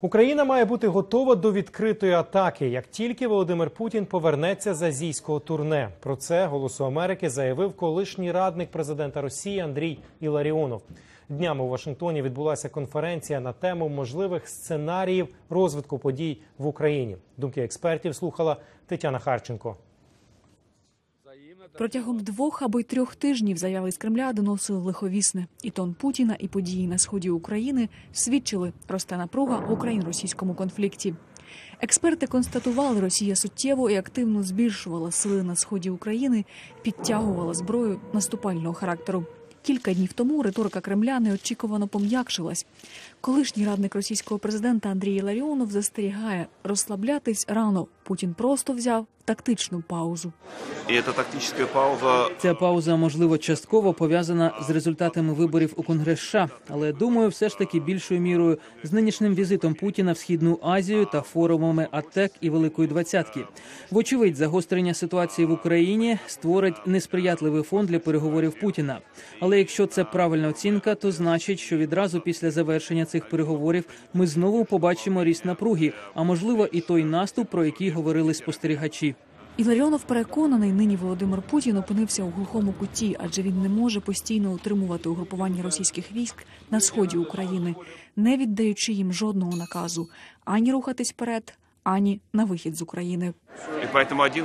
Україна має бути готова до відкритої атаки, як тільки Володимир Путін повернеться з азійського турне. Про це Голосу Америки заявив колишній радник президента Росії Андрій Іларіонов. Днями у Вашингтоні відбулася конференція на тему можливих сценаріїв розвитку подій в Україні. Думки експертів слухала Тетяна Харченко. Протягом двох або й трьох тижнів заяви з Кремля доносили лиховісне. І тон Путіна, і події на сході України свідчили росте напруга в україно-російському конфлікті. Експерти констатували, Росія суттєво і активно збільшувала сили на сході України, підтягувала зброю наступального характеру. Кілька днів тому риторика Кремля неочікувано пом'якшилась. Колишній радник російського президента Андрій Ларіонов застерігає розслаблятись рано. Путін просто взяв тактичну паузу. И эта тактическая пауза Ця пауза можливо частково пов'язана з результатами виборів у Конгрес США, але думаю, все ж таки більшою мірою з нинішнім візитом Путіна в східну Азію та форумами АТЕК і Великої Двадцятки. Вочевидь, загострення ситуації в Україні створить несприятливий фон для переговорів Путіна. Але якщо це правильна оцінка, то значить, що відразу після завершення цих переговорів ми знову побачимо ріст напруги, а можливо, і той наступ, про який говорили спостерігачі. Іларіонов переконаний, нині Володимир Путін опинився у глухому куті, адже він не може постійно утримувати угрупування російських військ на сході України, не віддаючи їм жодного наказу ані рухатись вперед, ані на вихід з України. и поэтому один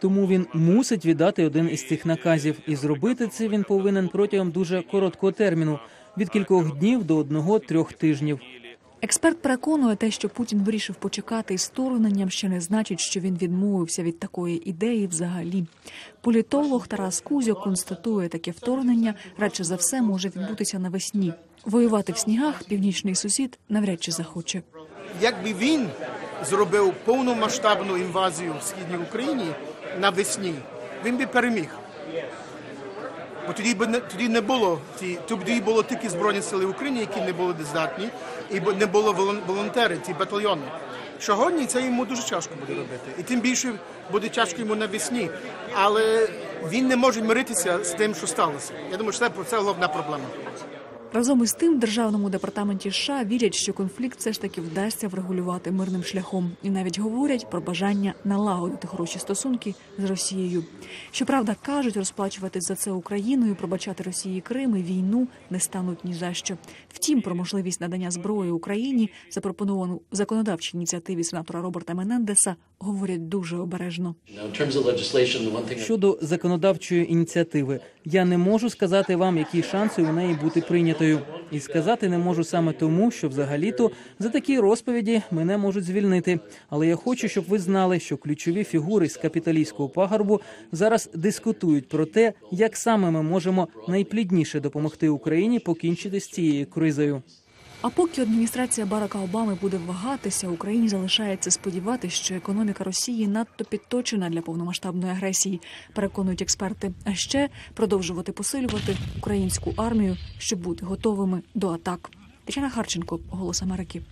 Тому він мусить віддати один із цих наказів, і зробити це він повинен протягом дуже короткого терміну від кількох днів до одного-трьох тижнів. Експерт переконує те, що Путін вирішив почекати із вторгненням, ще не значить, що він відмовився від такої ідеї взагалі. Політолог Тарас Кузьо констатує, таке вторгнення радше за все може відбутися навесні. Воювати в снігах північний сусід навряд чи захоче. якби він зробив повномасштабну інвазію в східній Україні навесні, він би переміг. Бо тоді б не тоді не було ті, тоді було тільки збройні сили України, які не були здатні, і не було волон- волонтери, ті батальйони. Сьогодні це йому дуже тяжко буде робити. І тим більше буде тяжко йому навесні. Але він не може миритися з тим, що сталося. Я думаю, що це, це головна проблема. Разом із тим, в державному департаменті США вірять, що конфлікт все ж таки вдасться врегулювати мирним шляхом, і навіть говорять про бажання налагодити хороші стосунки з Росією. Щоправда, кажуть, розплачувати за це Україною, пробачати Росії Крим і війну не стануть ні за що. Втім, про можливість надання зброї Україні, запропоновану в законодавчій ініціативі сенатора Роберта Менендеса, говорять дуже обережно. Щодо законодавчої ініціативи, я не можу сказати вам, які шанси у неї бути прийнятою, і сказати не можу саме тому, що взагалі-то за такі розповіді мене можуть звільнити. Але я хочу, щоб ви знали, що ключові фігури з капіталійського пагорбу зараз дискутують про те, як саме ми можемо найплідніше допомогти Україні покінчити з цією кризою. А поки адміністрація Барака Обами буде вагатися, Україні залишається сподіватися, що економіка Росії надто підточена для повномасштабної агресії, переконують експерти. А ще продовжувати посилювати українську армію, щоб бути готовими до атак. Тетяна Харченко, Голос Америки.